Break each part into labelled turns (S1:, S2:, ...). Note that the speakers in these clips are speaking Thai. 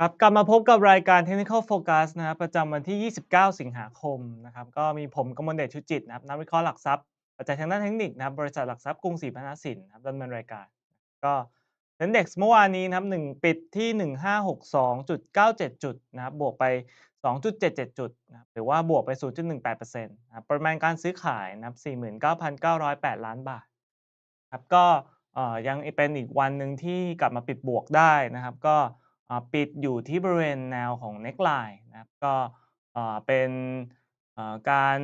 S1: ครับกลับมาพบกับรายการ Technical Focus นะครับประจำวันที่ 29 สิงหาคมนะครับก็มีผมกมลเดชชุจิตนะครับนักวิเคราะห์หลักทรัพย์ปัจจัยทางด้านเทคนิคนะครับบริษัทหลักทรัพย์กรุงศรีพัฒนสินนะครับดำเนินรายการ ก็เซ็นเด็กซ์เมื่อวานนี้นะครับหนึ่งปิดที่ 1562.97 จุดนะครับบวกไป 2.77 จุดนะครับหรือว่าบวกไป 0.18%นะครับปริมาณการซื้อขายนะครับ49,908 ล้านบาทครับก็เอ่อยังเป็นอีกวันหนึ่งที่กลับมาปิดบวกได้นะครับก็ ปิดอยู่ที่บริเวณแนวของ neckline นะครับก็เป็นการ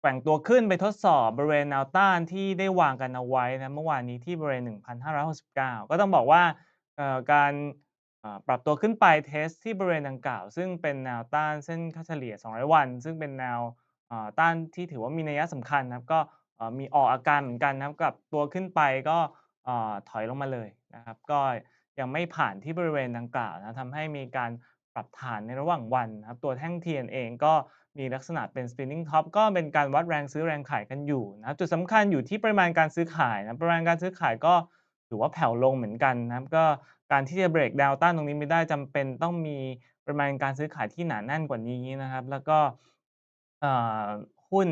S1: แกว่งตัวขึ้นไปทดสอบบริเวณแนวต้านที่ได้วางกันเอาไว้นะเมื่อวานนี้ที่บริเวณ 1,569 ก็ต้องบอกว่าการปรับตัวขึ้นไปเทสที่บริเวณดังกล่าว ซึ่งเป็นแนวต้านเส้นค่าเฉลี่ย 200 วัน ซึ่งเป็นแนวต้านที่ถือว่ามีนัยสำคัญนะครับก็มีออกอาการเหมือนกันนะครับกับตัวขึ้นไปก็ถอยลงมาเลยนะครับก็ ยังไม่ผ่านที่บริเวณดังกล่าวนะทำให้มีการปรับฐานในระหว่างวันครับตัวแท่งเทียนเองก็มีลักษณะเป็น spinning top ก็เป็นการวัดแรงซื้อแรงขายกันอยู่นะจุดสำคัญอยู่ที่ปริมาณการซื้อขายนะปริมาณการซื้อขายก็ถือว่าแผ่วลงเหมือนกันนะครับก็การที่จะเบรกแนวต้านตรงนี้ไม่ได้จำเป็นต้องมีปริมาณการซื้อขายที่หนาแน่นกว่านี้นะครับ แล้วก็หุ้น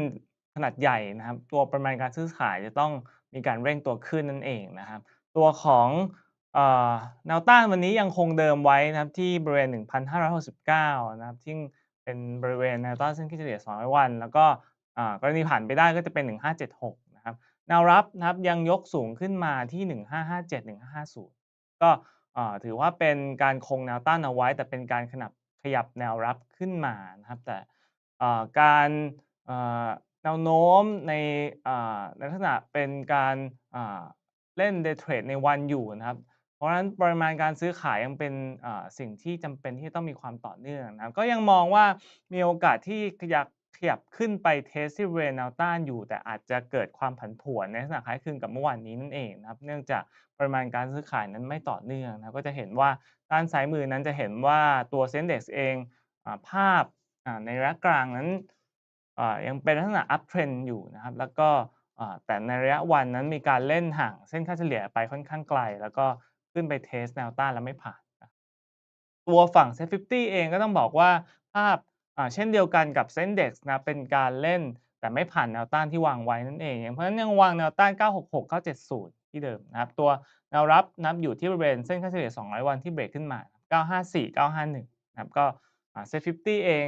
S1: ขนาดใหญ่นะครับ ตัวปริมาณการซื้อขายจะต้องมีการเร่งตัวขึ้นนั่นเองนะครับ ตัวของ แนวต้านวันนี้ยังคงเดิมไว้นะครับที่บริเวณ 1,569 นะครับซึ่เป็นบริเวณแนวต้านเส้นค่าเฉลี่ย 200 วัน แล้วก็กรณีผ่านไปได้ก็จะเป็น 1576 นะครับแนวรับนะครับยังยกสูงขึ้นมาที่ 1557 1550 ก็อ่าถือว่าเป็นการคงแนวต้านเอาไว้ แต่เป็นการขนับขยับแนวรับขึ้นมานะครับแต่การแนวโน้มในในลักษณะเป็นการเล่น day trade ในวันอยู่นะครับ ราะฉะนั้นปริมาณการซื้อขายยังเป็นสิ่งที่จำเป็นที่ต้องมีความต่อเนื่องนะก็ยังมองว่ามีโอกาสที่ขยับขยับขึ้นไปเทสที่บริเวณแนวต้านอยู่ แต่อาจจะเกิดความผันผวนในลักษณะคล้ายคลึงกับเมื่อวานนี้นั่นเองนะครับ เนื่องจากปริมาณการซื้อขายนั้นไม่ต่อเนื่องนะก็จะเห็นว่าด้านซ้ายมือนั้นจะเห็นว่าตัว Sendex เองอภาพในระยะกลางนั้นยังเป็นลักษณะ up trend อยู่นะครับ แล้วก็แต่ในระยะวันนั้นมีการเล่นห่างเส้นค่าเฉลี่ยไปค่อนข้างไกล แล้วก็ ขึ้นไปเทสแนวต้านแล้วไม่ผ่าน ตัวฝั่ง Set 50 เองก็ต้องบอกว่าภาพเช่นเดียวกันกับ Sendex นะเป็นการเล่นแต่ไม่ผ่านแนวต้านที่วางไว้นั่นเอง เพราะฉะนั้นยังวางแนวต้าน 966 970 ที่เดิมนะครับ ตัวแนวรับนับอยู่ที่บริเวณเส้นค่าเฉลี่ย 200 วันที่เบรกขึ้นมา 954 951 นะครับ ก็อ่า Set 50เอง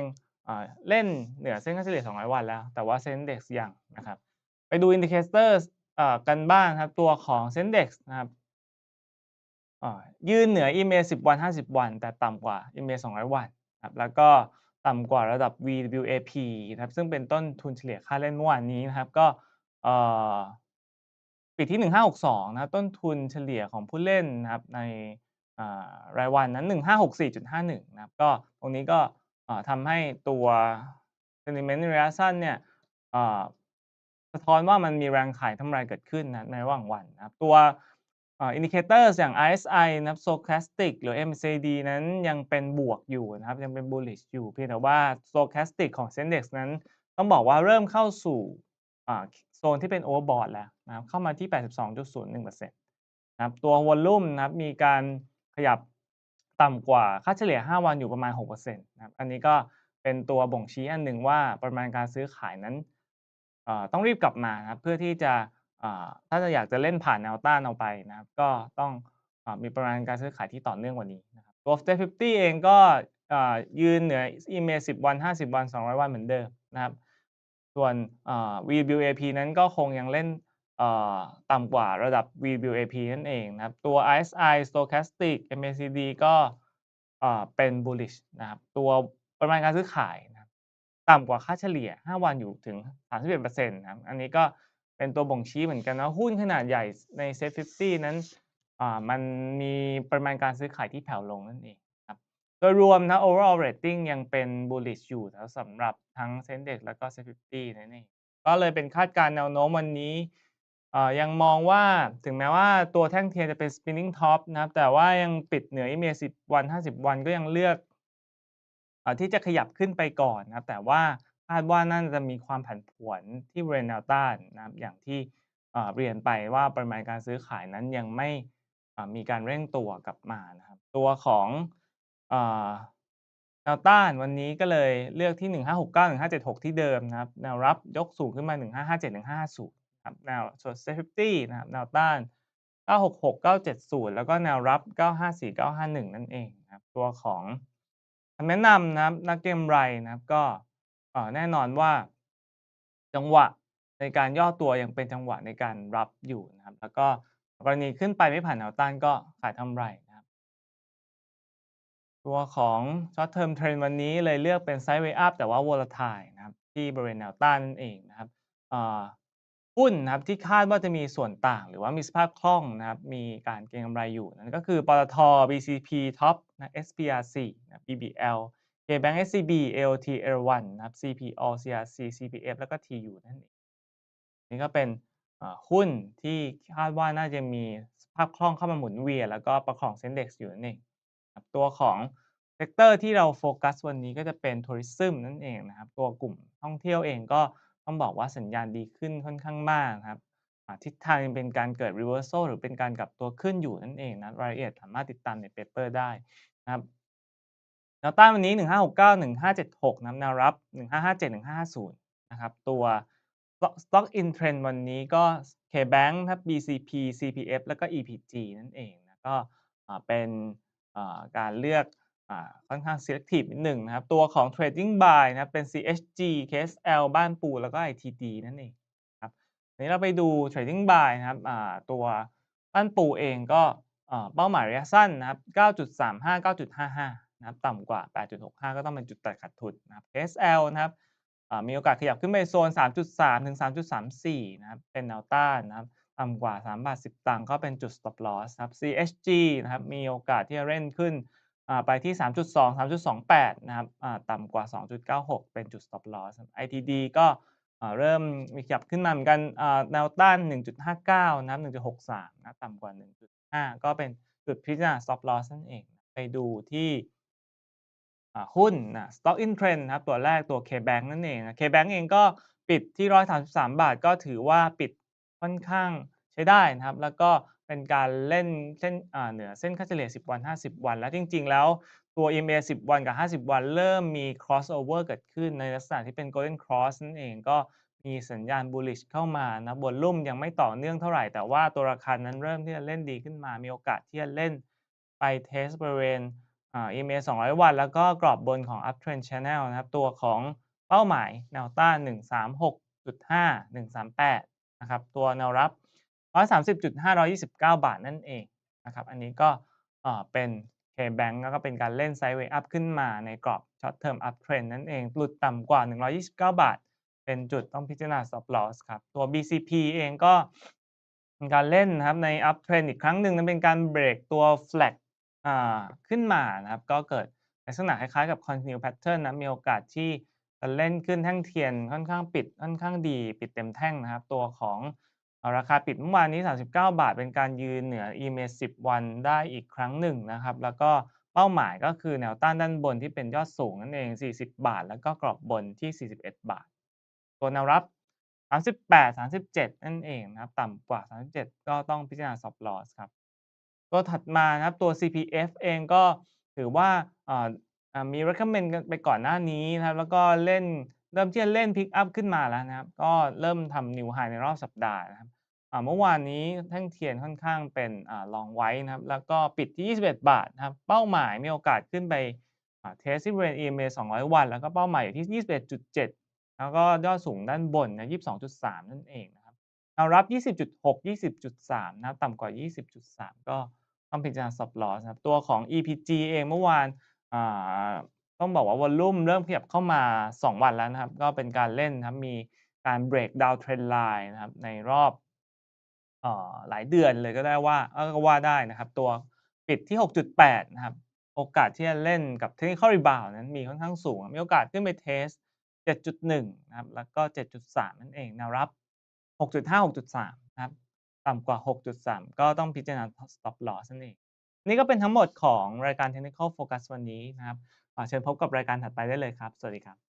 S1: อเล่นเหนือเส้นค่าเฉลี่ย 200 วันแล้ว แต่ว่า Sendex ยังนะครับ ไปดู Indicators อ่ากันบ้างครับ ตัวของ Sendex นะครับ ยืนเหนือ EMA 10 วัน 50 วัน แต่ต่ำกว่า EMA 200 วันครับแล้วก็ต่ำกว่าระดับ VWAP นะครับซึ่งเป็นต้นทุนเฉลี่ยค่าเล่นเมื่อวานนี้นะครับก็ปิดที่ 1562นะครับต้นทุนเฉลี่ยของผู้เล่นนะครับในรายวันนั้น 1564.51นะครับก็ตรงนี้ก็ทำให้ตัว sentiment ระยะสั้นเนี่ยสะท้อนว่ามันมีแรงขายทำไรเกิดขึ้นนะในระหว่างวันนะครับตัว อ่า indicators อย่าง RSI นะครับ Stochastic หรือ MACD นั้นยังเป็นบวกอยู่นะครับ ยังเป็น bullish อยู่ เพียงแต่ว่า Stochastic ของ Sendex นั้น ต้องบอกว่าเริ่มเข้าสู่อ่าโซนที่เป็น overbought แล้วนะครับ เข้ามาที่ 82.01%นะครับ ตัว volume นะครับ มีการขยับต่ำกว่าค่าเฉลี่ย 5 วันอยู่ประมาณ 6%นะครับ อันนี้ก็เป็นตัวบ่งชี้อันหนึ่งว่าปริมาณการซื้อขายนั้นอ่อต้องรีบกลับมานะครับเพื่อที่จะ ถ้าจะอยากจะเล่นผ่านแนวต้านเอาไปนะครับ ก็ต้องอมีปริมาณการซื้อขายที่ต่อเนื่องกว่านี้นะครับตัว Step 50 เองก็ยืนเหนือ EMA 10 วัน 50 วัน 200 วันเหมือนเดิมนะครับ ส่วน VWAP นั้นก็คงยังเล่นต่ำกว่าระดับ VWAP นั่นเองนะครับ ตัว RSI Stochastic MACD ก็อ่าเป็น bullish นะครับ ตัวปริมาณการซื้อขายนะครับต่ำกว่าค่าเฉลี่ย 5 วันอยู่ถึง 31%นะครับ อันนี้ก็ เป็นตัวบ่งชี้เหมือนกันว่าหุ้นขนาดใหญ่ใน Set 50นั้นอ่ามันมีปริมาณการซื้อขายที่แผ่วลงนั่นเองครับโดยรวมนะ overall rating ยังเป็น bullish อยู่แล้วสำหรับทั้ง Sendex แล้วก็ Set 50นั่นเองก็เลยเป็นคาดการณ์แนวโน้มวันนี้อ่ายังมองว่าถึงแม้ว่าตัวแท่งเทียนจะเป็น spinning top นะครับ แต่ว่ายังปิดเหนือ EMA 10 วัน 50 วันก็ยังเลือกอ่าที่จะขยับขึ้นไปก่อนนะครับ แต่ว่า คาดว่าน่าจะมีความผันผวนที่บริเวณแนวต้านนะครับอย่างที่เรียนไปว่าปริมาณการซื้อขายนั้นยังไม่มีการเร่งตัวกลับมานะครับ ตัวของแนวต้านวันนี้ก็เลยเลือกที่ 1569 1576 ที่เดิมนะครับแนวรับยกสูงขึ้นมา 1557 1550ครับแนวส่วน Stop 50นะครับแนวต้าน 966 970 แล้วก็แนวรับ 954 951 นั่นเองนะครับตัวของคำแนะนำนะครับนักเก็งกำไรนะครับก็ แน่นอนว่า จังหวะในการย่อตัวยังเป็นจังหวะในการรับอยู่นะครับ แล้วก็กรณีขึ้นไปไม่ผ่านแนวต้านก็ขายทำไรนะครับ ตัวของ Short Term Trend วันนี้เลยเลือกเป็น Sideways Up แต่ว่า Volatile นะครับ ที่บริเวณแนวต้านนั่นเองนะครับอ่าหุ้นนะครับที่คาดว่าจะมีส่วนต่าง หรือว่ามีสภาพคล่องนะครับ มีการเก็งกำไรอยู่นั่นก็คือปตท BCP Top นะ SPRC นะ BBL KBank SCB AOT L1 นะครับ CPO CRC CPF แล้วก็ TU นั่นเองนี่ก็เป็นหุ้นที่คาดว่าน่าจะมีสภาพคล่องเข้ามาหมุนเวียนแล้วก็ประคอง Sendex อยู่นั่นเองตัวของเซกเตอร์ที่เราโฟกัสวันนี้ก็จะเป็น Tourism นั่นเองนะครับ ตัวกลุ่มท่องเที่ยวเองก็ต้องบอกว่าสัญญาณดีขึ้นค่อนข้างมากครับทิศทางยังเป็นการเกิด Reversal หรือเป็นการกลับตัวขึ้นอยู่นั่นเองนะรายละเอียดสามารถติดตามในเปเปอร์ได้นะครับ แนวต้านวันนี้ 1569 1576นะครับแนวรับ 1557 1550นะครับตัว Stock in Trend วันนี้ก็ KBank ครับ BCP CPF แล้วก็ EPG นั่นเองนะก็เป็นการเลือกค่อนข้าง Selective นิดหนึ่งนะครับ ตัวของ Trading Buy นะครับเป็น CHG KSL บ้านปูแล้วก็ ITD นั่นเองครับทีนี้เราไปดู Trading Buy นะครับตัวบ้านปูเองก็เอ่อเป้าหมายระยะสั้นนะครับ 9.35 9.55 นะครับต่ำกว่า 8.65 ก็ต้องเป็นจุดตัดขาดทุนนะครับ KSL นะครับมีโอกาสขยับขึ้นไปโซน 3.3 ถึง 3.34 นะครับ เป็นแนวต้านนะครับต่ำกว่า3บาท10 ตังค์ก็เป็นจุด Stop Loss ครับ CHG นะครับ มีโอกาสที่จะเล่นขึ้นไปที่ 3.2 3.28 นะครับต่ำกว่า 2.96 เป็นจุด Stop Loss ครับ ITD ก็เริ่มมีขยับขึ้นมาเหมือนกันแนวต้าน 1.59 นะครับ 1.63 นะ ต่ำกว่า 1.5 ก็เป็นจุดพิจารณา Stop Loss นั่นเอง ไปดูที่ หุ้นนะ Stock in Trend นะครับตัวแรกตัว KBank นั่นเองนะ KBank เองก็ปิดที่ 133 บาท ก็ถือว่าปิดค่อนข้างใช้ได้นะครับ แล้วก็เป็นการเล่นเส้นเหนือเส้นค่าเฉลี่ย 10 วัน 50 วัน แล้วจริง ๆ แล้วตัว EMA 10 วันกับ 50 วัน เริ่มมี Crossover เกิดขึ้นในลักษณะที่เป็น Golden Cross นั่นเองก็มีสัญญาณ Bullish เข้ามานะ Volume ยังไม่ต่อเนื่องเท่าไหร่ แต่ว่าตัวราคานั้นเริ่มที่จะเล่นดีขึ้นมา มีโอกาสที่จะเล่นไปเทสต์บริเวณ EMA 200 วัน แล้วก็กรอบบนของ Uptrend Channel นะครับ ตัวของเป้าหมายแนวต้าน 136.5 138 นะครับ ตัวแนวรับ 130.5 129 บาทนั่นเองนะครับ อันนี้ก็อ่าเป็น KBank แล้วก็เป็นการเล่น Sideways Up ขึ้นมาในกรอบ Short Term Uptrend นั่นเอง หลุดต่ำกว่า 129 บาท เป็นจุดต้องพิจารณา Stop Loss ครับ ตัว BCP เองก็เป็นการเล่นนะครับใน Uptrend อีกครั้งหนึ่งนะเป็นการเบรกตัว Flag อ่าขึ้นมานะครับ ก็เกิดลักษณะคล้ายๆกับ Continue Pattern นะมีโอกาสที่จะเล่นขึ้นแท่งเทียนค่อนข้างปิดค่อนข้างดี ปิดเต็มแท่งนะครับ ตัวของราคาปิดเมื่อวานนี้ 39 บาท เป็นการยืนเหนือ EMA 10 วันได้อีกครั้งหนึ่งนะครับ แล้วก็เป้าหมายก็คือแนวต้านด้านบนที่เป็นยอดสูงนั่นเอง 40 บาท แล้วก็กรอบบนที่ 41 บาท ตัวแนวรับ 38 37 นั่นเองนะครับ ต่ำกว่า 37 ก็ต้องพิจารณา Stop Loss ครับ ตัวถัดมานะครับตัว CPF เองก็ถือว่าามี Recommend กันไปก่อนหน้านี้นะครับ แล้วก็เล่นเริ่มที่จะเล่น Pick Up ขึ้นมาแล้วนะครับ ก็เริ่มทำ New High ในรอบสัปดาห์นะครับเมื่อวานนี้แท่งเทียนค่อนข้างเป็นอ่า Long White นะครับ แล้วก็ปิดที่ 21 บาทนะครับ เป้าหมายมีโอกาสขึ้นไปเทสที่บริเวณ EMA 200 วัน แล้วก็เป้าหมายอยู่ที่ 21.7 แล้วก็ยอดสูงด้านบนนะ22.3 นั่นเองนะครับแนวรับ 20.6 20.3 นะครับต่ำกว่า 20.3 ก็ ต้องพิจารณา Stop Loss ครับตัวของ EPG เองเมื่อวานต้องบอกว่า Volume เริ่มขยับเข้ามา 2 วันแล้วนะครับ ก็เป็นการเล่นครับมีการ Break Down Trend Line นะครับในรอบอหลายเดือนเลยก็ได้ว่าก็ว่าได้นะครับ ตัวปิดที่ 6.8 นะครับ โอกาสที่จะเล่นกับ Technical Rebound นั้นมีค่อนข้างสูง มีโอกาสขึ้นไปเทสต์7.1 นะครับ แล้วก็ 7.3 นั่นเองแนวรับ 6.5 6.3 ต่ำกว่า 6.3 ก็ต้องพิจารณา Stop Loss นั่นเอง นี่ก็เป็นทั้งหมดของรายการ Technical Focus วันนี้นะครับอ่าเชิญพบกับรายการถัดไปได้เลยครับ สวัสดีครับ